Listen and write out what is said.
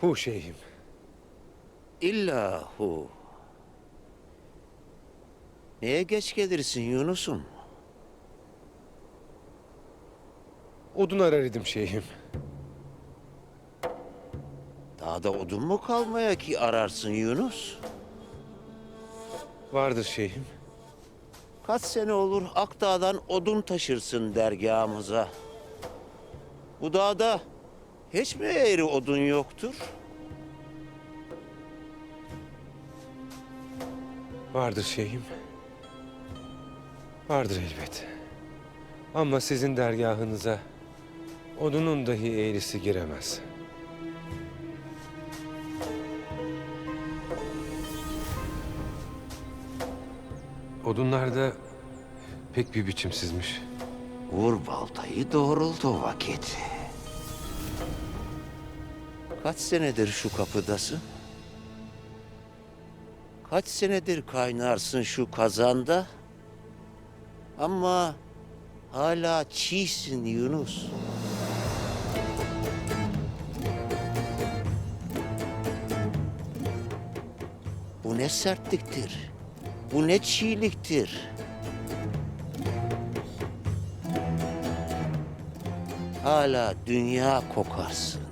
Hu şeyhim. İllahu. Neye geç gelirsin Yunus'um? Odun arar idim şeyhim. Dağda odun mu kalmaya ki ararsın Yunus? Vardır şeyhim. Kaç sene olur Akdağ'dan odun taşırsın dergahımıza. Bu dağda hiç mi eğri odun yoktur? Vardır şeyhim. Vardır elbet. Ama sizin dergahınıza odunun dahi eğrisi giremez. Odunlar da pek bir biçimsizmiş. Vur baltayı doğrultu vakit. Kaç senedir şu kapıdasın? Kaç senedir kaynarsın şu kazanda? Ama hala çiğsin Yunus. Bu ne sertliktir? Bu ne çiğliktir? Hala dünya kokarsın.